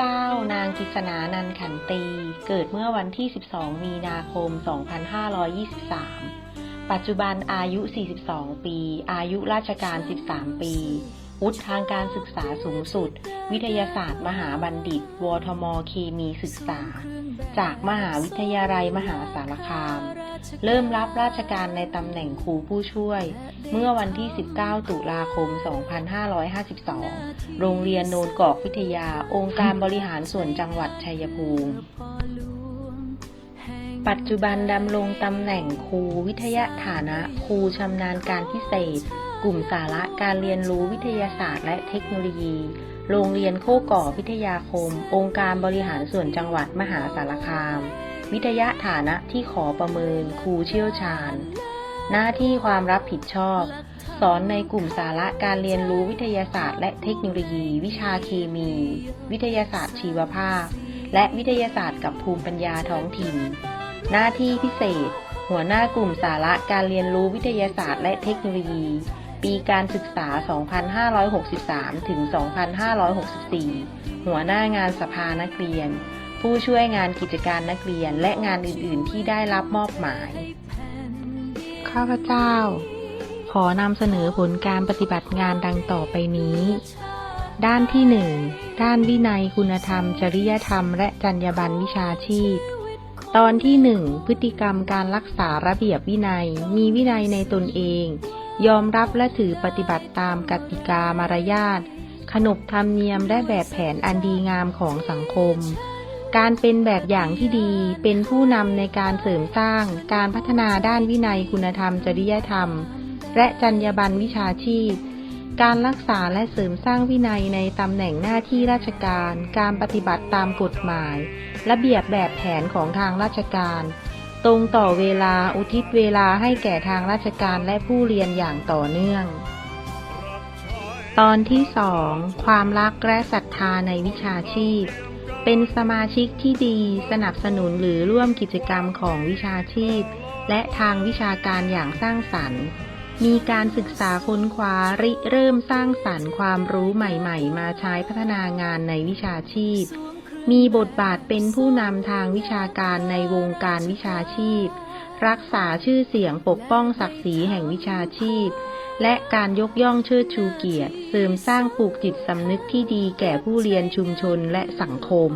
เจ้านางกิษณานันขันตี เกิดเมื่อวันที่ 12 มีนาคม 2523 ปัจจุบันอายุ 42 ปี อายุราชการ 13 ปี วุฒิทางการศึกษาสูงสุด วิทยาศาสตร์มหาบัณฑิต วทม เคมีศึกษา จากมหาวิทยาลัยมหาสารคาม เริ่มรับราชการในตำแหน่งครูผู้ช่วย เมื่อวันที่ 19 ตุลาคม 2552 โรงเรียนโนนกอกวิทยา องค์การบริหารส่วนจังหวัดชัยภูมิ ปัจจุบันดำรงตำแหน่งครูวิทยาฐานะครูชำนาญการพิเศษ กลุ่มสาระการเรียนรู้วิทยาศาสตร์และเทคโนโลยีโรงเรียนโคก่อวิทยาคม องค์การบริหารส่วนจังหวัดมหาสารคาม วิทยาฐานะที่ขอประเมินครูเชี่ยวชาญ หน้าที่ความรับผิดชอบ สอนในกลุ่มสาระการเรียนรู้วิทยาศาสตร์ และเทคโนโลยี วิชาเคมี วิทยาศาสตร์ชีวภาพ และวิทยาศาสตร์กับภูมิปัญญาท้องถิ่น หน้าที่พิเศษ หัวหน้ากลุ่มสาระการเรียนรู้วิทยาศาสตร์ และเทคโนโลยี ปีการศึกษา 2563 ถึง 2564 หัวหน้างานสภานักเรียน ผู้ช่วยงานกิจการนักเรียนและงานอื่น ๆ ที่ได้รับมอบหมาย ข้าพเจ้า ขอนำเสนอผลการปฏิบัติงานดังต่อไปนี้ ด้านที่1ด้านวินัยคุณธรรม จริยธรรม และจรรยาบรรณวิชาชีพ ตอนที่1พฤติกรรมการรักษาระเบียบวินัย มีวินัยในตนเอง ยอมรับและถือปฏิบัติตามกติกามารยาทขนบธรรมเนียมและแบบแผนอันดีงามของสังคม การเป็นแบบอย่างที่ดี เป็นผู้นำในการเสริมสร้าง การพัฒนาด้านวินัยคุณธรรม จริยธรรม และจรรยาบรรณวิชาชีพ การรักษาและเสริมสร้างวินัยในตำแหน่งหน้าที่ราชการ การปฏิบัติตามกฎหมาย ระเบียบแบบแผนของทางราชการ ตรงต่อเวลาอุทิศเวลาให้แก่ทางราชการและผู้เรียนอย่างต่อเนื่อง ตอนที่สองความรักและศรัทธาในวิชาชีพ เป็นสมาชิกที่ดีสนับสนุนหรือร่วมกิจกรรมของวิชาชีพ และทางวิชาการอย่างสร้างสรรค์ มีการศึกษาค้นคว้าริเริ่มสร้างสรรค์ความรู้ใหม่ ๆ มาใช้พัฒนางานในวิชาชีพ มีบทบาทเป็นผู้นำทางวิชาการในวงการวิชาชีพ รักษาชื่อเสียงปกป้องศักดิ์ศรีแห่งวิชาชีพ และการยกย่องเชิดชูเกียรติ เสริมสร้างปลูกจิตสำนึกที่ดีแก่ผู้เรียนชุมชนและสังคม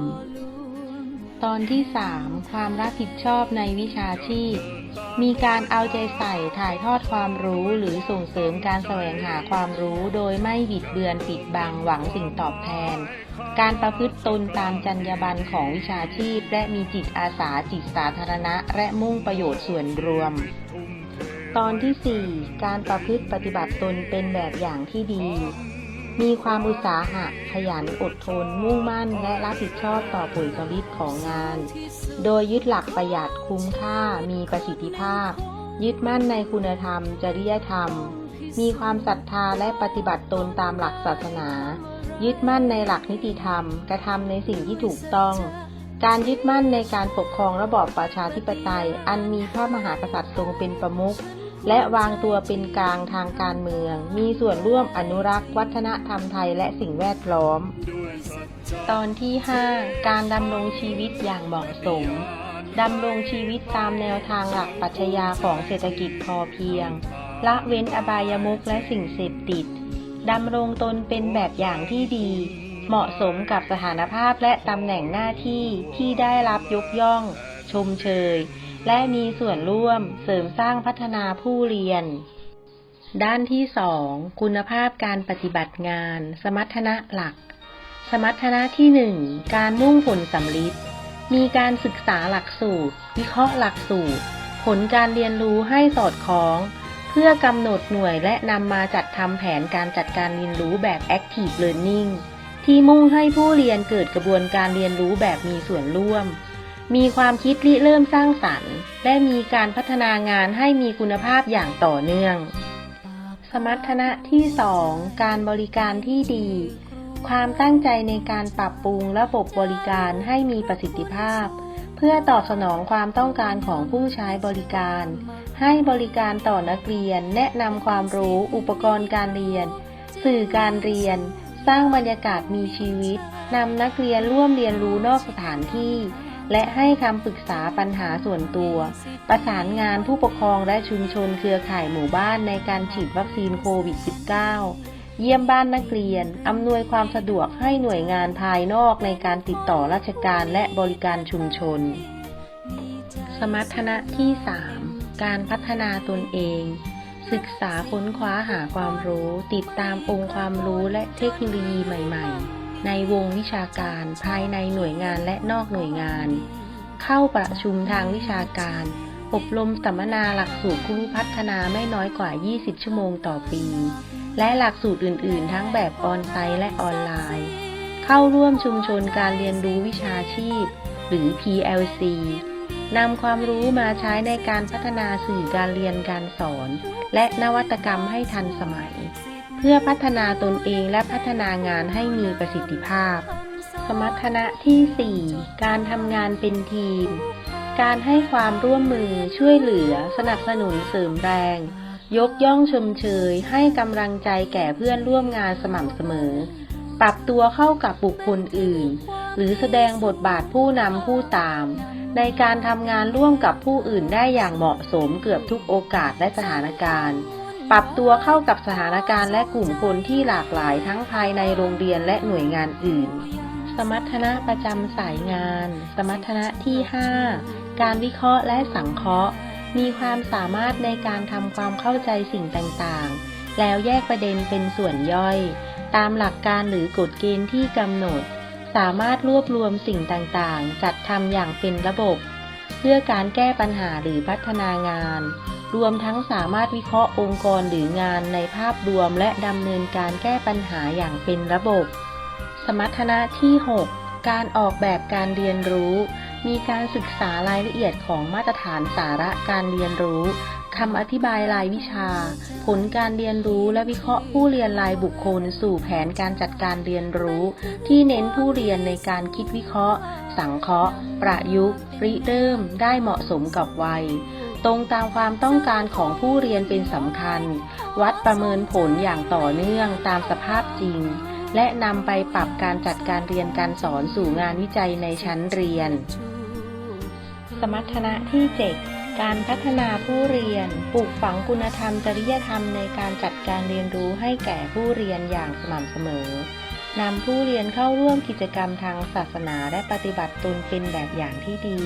ตอนที่ 3 ความรับผิดชอบในวิชาชีพ มีการเอาใจใส่ถ่ายทอดความรู้หรือส่งเสริมการแสวงหาความรู้โดยไม่บิดเบือนปิดบังหวังสิ่งตอบแทน การประพฤติตนตามจรรยาบรรณของวิชาชีพ และมีจิตอาสาจิตสาธารณะ และมุ่งประโยชน์ส่วนรวม ตอนที่ 4 การประพฤติปฏิบัติตนเป็นแบบอย่างที่ดี มีความอุตสาหะ ขยันอดทน มุ่งมั่น และรับผิดชอบต่อผลผลิตของงาน โดยยึดหลักประหยัดคุ้มค่า มีประสิทธิภาพ ยึดมั่นในคุณธรรม จริยธรรม มีความศรัทธาและปฏิบัติตนตามหลักศาสนา ยึดมั่นในหลักนิติธรรม กระทำในสิ่งที่ถูกต้อง การยึดมั่นในการปกครองระบอบประชาธิปไตย อันมีพระมหากษัตริย์ทรงเป็นประมุข และวางตัวเป็นกลางทางการเมือง มีส่วนร่วมอนุรักษ์วัฒนธรรมไทยและสิ่งแวดล้อม ตอนที่ 5 การดำรงชีวิตอย่างเหมาะสมดำรงชีวิตตามแนวทางหลักปรัชญาของเศรษฐกิจพอเพียง ละเว้นอบายมุขและสิ่งเสพติด ดำรงตนเป็นแบบอย่างที่ดี เหมาะสมกับสถานภาพและตำแหน่งหน้าที่ที่ได้รับยกย่อง ชมเชย และมีส่วนร่วมเสริมสร้างพัฒนาผู้เรียน ด้านที่2คุณภาพการปฏิบัติงาน สมรรถนะหลัก สมรรถนะที่1การมุ่งผลสำลิดมีการศึกษาหลักสูตร วิเคราะห์หลักสูตร ผลการเรียนรู้ให้สอดคล้อง เพื่อกำหนดหน่วยและนำมาจัดทำแผนการจัดการเรียนรู้แบบ Active Learning ที่มุ่งให้ผู้เรียนเกิดกระบวนการเรียนรู้แบบมีส่วนร่วม มีความคิดริเริ่มสร้างสรรค์ และมีการพัฒนางานให้มีคุณภาพอย่างต่อเนื่อง สมรรถนะที่ 2 การบริการที่ดี ความตั้งใจในการปรับปรุงระบบบริการให้มีประสิทธิภาพ เพื่อตอบสนองความต้องการของผู้ใช้บริการ ให้บริการต่อนักเรียน แนะนำความรู้ อุปกรณ์การเรียน สื่อการเรียน สร้างบรรยากาศมีชีวิตนำนักเรียนร่วมเรียนรู้นอกสถานที่ และให้คำปรึกษาปัญหาส่วนตัว ประสานงานผู้ปกครองและชุมชนเครือข่ายหมู่บ้านในการฉีดวัคซีนโควิด -19 เยี่ยมบ้านนักเรียน อำนวยความสะดวกให้หน่วยงานภายนอกในการติดต่อราชการและบริการชุมชน สมรรถนะที่ 3 การพัฒนาตนเอง ศึกษาค้นคว้าหาความรู้ ติดตามองค์ความรู้และเทคโนโลยีใหม่ ๆ ในวงวิชาการภายในหน่วยงานและนอกหน่วยงาน เข้าประชุมทางวิชาการ อบรมสัมมนาหลักสูตรผู้พัฒนาไม่น้อยกว่า 20 ชั่วโมงต่อปี และหลักสูตรอื่น ๆ ทั้งแบบออนไซต์และออนไลน์ เข้าร่วมชุมชนการเรียนรู้วิชาชีพ หรือ PLC นำความรู้มาใช้ในการพัฒนาสื่อการเรียนการสอน และนวัตกรรมให้ทันสมัย พื่อพัฒนาตนเองและพัฒนางานให้มีประสิทธิภาพ สมรรถนะที่ 4 การทำงานเป็นทีม การให้ความร่วมมือช่วยเหลือ สนับสนุนเสริมแรง ยกย่องชมเชย ให้กำลังใจแก่เพื่อนร่วมงานสม่ำเสมอ ปรับตัวเข้ากับบุคคลอื่น หรือแสดงบทบาทผู้นำผู้ตาม ในการทำงานร่วมกับผู้อื่นได้อย่างเหมาะสมเกือบทุกโอกาสและสถานการณ์ ปรับตัวเข้ากับสถานการณ์และกลุ่มคนที่หลากหลายทั้งภายในโรงเรียนและหน่วยงานอื่น สมรรถนะประจำสายงาน สมรรถนะที่ 5 การวิเคราะห์และสังเคราะห์ มีความสามารถในการทำความเข้าใจสิ่งต่างๆ แล้วแยกประเด็นเป็นส่วนย่อย ตามหลักการหรือกฎเกณฑ์ที่กำหนด สามารถรวบรวมสิ่งต่างๆ จัดทำอย่างเป็นระบบ เพื่อการแก้ปัญหาหรือพัฒนางาน รวมทั้งสามารถวิเคราะห์องค์กรหรืองานในภาพรวมและดำเนินการแก้ปัญหาอย่างเป็นระบบ สมรรถนะที่ 6 การออกแบบการเรียนรู้ มีการศึกษารายละเอียดของมาตรฐานสาระการเรียนรู้คำอธิบายรายวิชา ผลการเรียนรู้และวิเคราะห์ผู้เรียนรายบุคคลสู่แผนการจัดการเรียนรู้ ที่เน้นผู้เรียนในการคิดวิเคราะห์ สังเคราะห์ ประยุกต์ริเริ่มได้เหมาะสมกับวัย ตรงตามความต้องการของผู้เรียนเป็นสำคัญ วัดประเมินผลอย่างต่อเนื่องตามสภาพจริง และนำไปปรับการจัดการเรียนการสอนสู่งานวิจัยในชั้นเรียน สมรรถนะที่ 7 การพัฒนาผู้เรียน ปลูกฝังคุณธรรมจริยธรรมในการจัดการเรียนรู้ให้แก่ผู้เรียนอย่างสม่ำเสมอนำผู้เรียนเข้าร่วมกิจกรรมทางศาสนาและปฏิบัติตนเป็นแบบอย่างที่ดี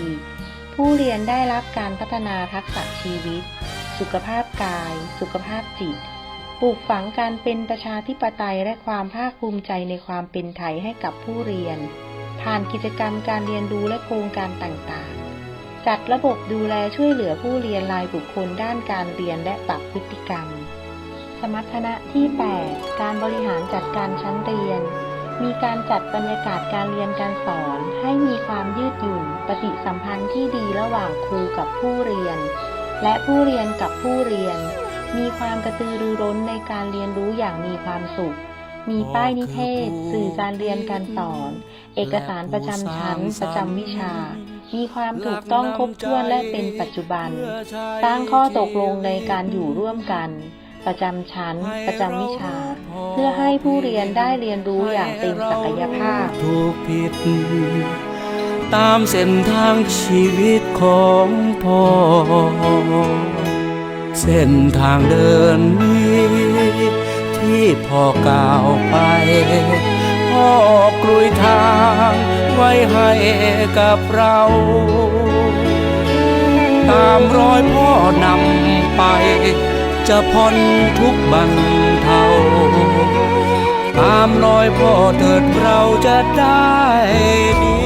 ผู้เรียนได้รับการพัฒนาทักษะชีวิต สุขภาพกาย สุขภาพจิต ปลูกฝังการเป็นประชาธิปไตยและความภาคภูมิใจในความเป็นไทยให้กับผู้เรียน ผ่านกิจกรรมการเรียนรู้และโครงการต่างๆ จัดระบบดูแลช่วยเหลือผู้เรียนรายบุคคลด้านการเรียนและปรับพฤติกรรม สมรรถนะที่ 8 การบริหารจัดการชั้นเรียน มีการจัดบรรยากาศการเรียนการสอน ให้มีความยืดหยุ่น ปฏิสัมพันธ์ที่ดีระหว่างครูกับผู้เรียน และผู้เรียนกับผู้เรียน มีความกระตือรือร้นในการเรียนรู้อย่างมีความสุข มีป้ายนิเทศ สื่อการเรียนการสอน เอกสารประจำชั้น ประจำวิชา มีความถูกต้องครบถ้วนและเป็นปัจจุบัน สร้างข้อตกลงในการอยู่ร่วมกัน ประจำชั้น ประจำวิชา เพื่อให้ผู้เรียนได้เรียนรู้อย่างเต็มศักยภาพ ถูกผิด ตามเส้นทางชีวิตของพ่อ เส้นทางเดินนี้ที่พ่อก้าวไป พ่อกลุยทางไว้ให้กับเรา ตามรอยพ่อนำไป จะพ้นทุกบันเทาตามน้อยพ่อเถิดเราจะได้ดี